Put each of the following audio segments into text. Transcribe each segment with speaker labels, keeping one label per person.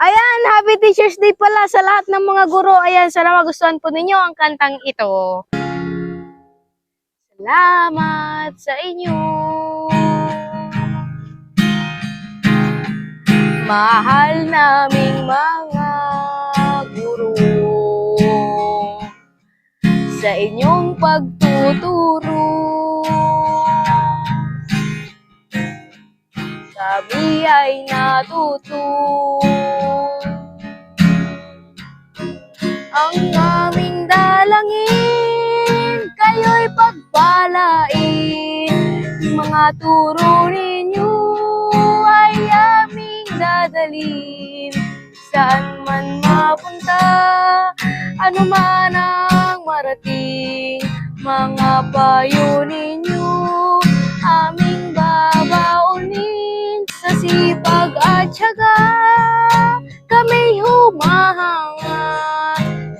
Speaker 1: Ayan, happy Teacher's Day pala sa lahat ng mga guro. Ayan, sana magustuhan po ninyo ang kantang ito. Salamat sa inyo. Mahal naming mga guro sa inyong pagtuturo. Kami ay natuto. Mga turo ninyo ay aming dadalhin. Saan man mapunta, ano man ang marating. Mga payo ninyo, aming babaunin. Sa sipag at syaga, kami humahanga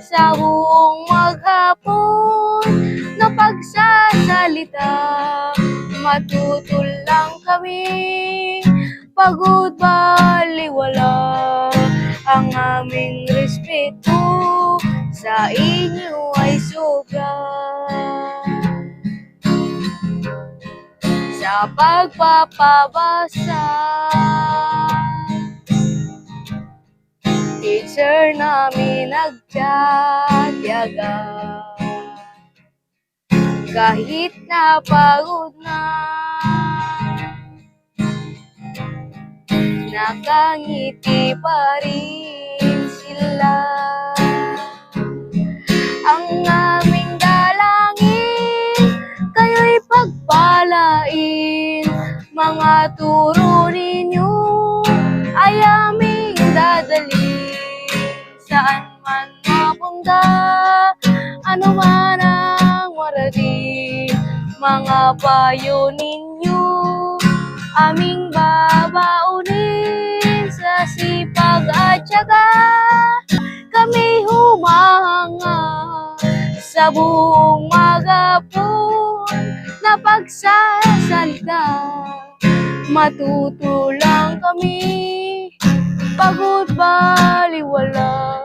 Speaker 1: sa buong maghapon Matutol lang kami, pagod baliwala. Ang aming respeto sa inyo ay sobra. Sa pagpapabasa, teacher namin nagtyaga. Kahit napagod na, nakangiti pa rin sila. Ang aming dalangin, kayo'y pagpalain. Mga turo ninyo ay aming dadalhin. Saan man mapunta, ano man ang. Mga payo ninyo, aming babaunin sa sipag at syaga. Kami humahanga sa buong magapon na pagsasalita. Matuto lang kami, pagod baliwala.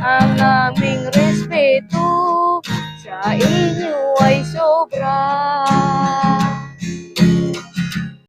Speaker 1: Ang aming respeto sa inyo ay sobra.